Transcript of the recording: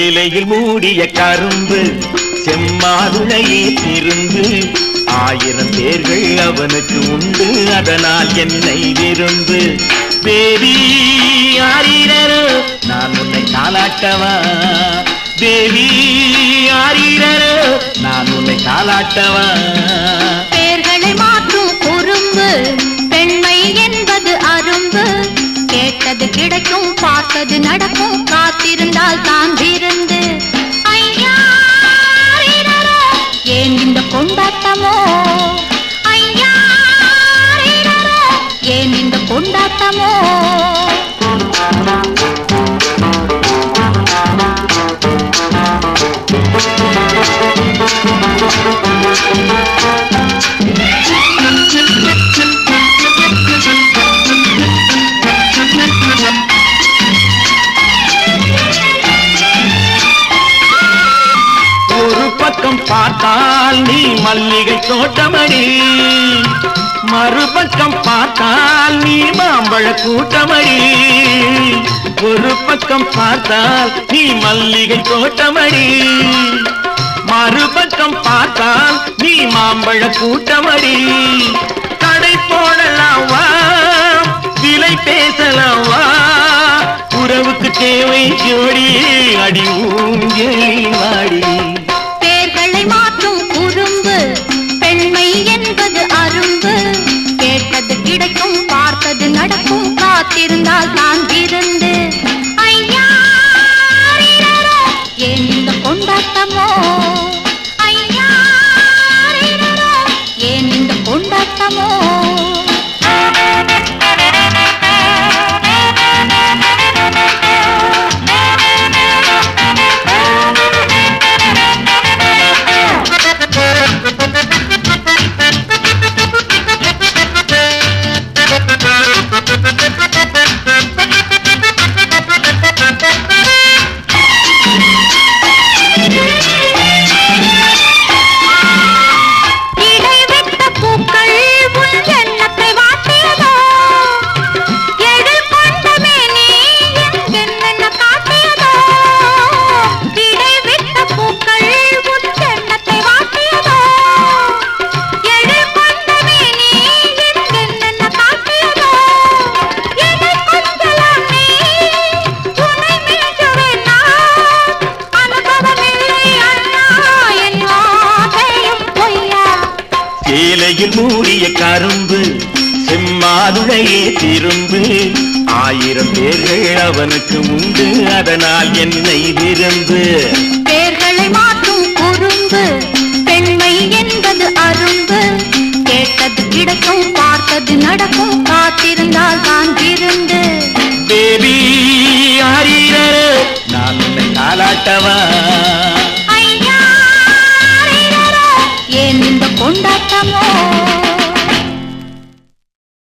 சேலையில் மூடிய கரும்பு செம்மாதுளையே திருந்து. ஆயிரம் பேர்கள் அவனுக்கு உண்டு அதனால் என்னை விருந்து தேவி ஆரீரரோ நான் உன்னை தாளாட்டவா தேவி ஆரீரரோ நான் உன்னை தாளாட்டவா பேர்களை மாற்றும் குறும்பு பெண்மை என்பது அரும்பு. கேட்டது கிடைக்கும் பார்த்தது நடக்கும் கொண்டாட்டமோ ஐயா ஏன் இந்த கொண்டாட்டமோ பக்கம் பார்த்தால் நீ மல்லிகை தோட்டமடி. மறுபக்கம் பார்த்தால் நீ மாம்பழ கூட்டமடி. ஒரு பக்கம் பார்த்தால் நீ மல்லிகை தோட்டமடி. மறுபக்கம் பார்த்தால் நீ மாம்பழ கூட்டமடி. கடை போடலாம் வா விலை பேசலாம் வா. உறவுக்கு தேவை ஜோடி அடி ஊங்கி வாடி. பார்த்தது நடக்கும். காத்திருந்தால் நான் இருந்து சேலையில் மூடிய கரும்பு செம்மாதுளையே திரும்பு. ஆயிரம் பேர்கள் அவனுக்கு உண்டு அதனால் என்னை விரும்பு. பேர்களை மாற்றும் குறும்பு பெண்மை என்பது அரும்பு. கேட்டது கிடைக்கும் பார்த்தது நடக்கும் காத்திருந்தால் தான் விருந்து. பேபி நான் உன்னை தாளாட்டவா?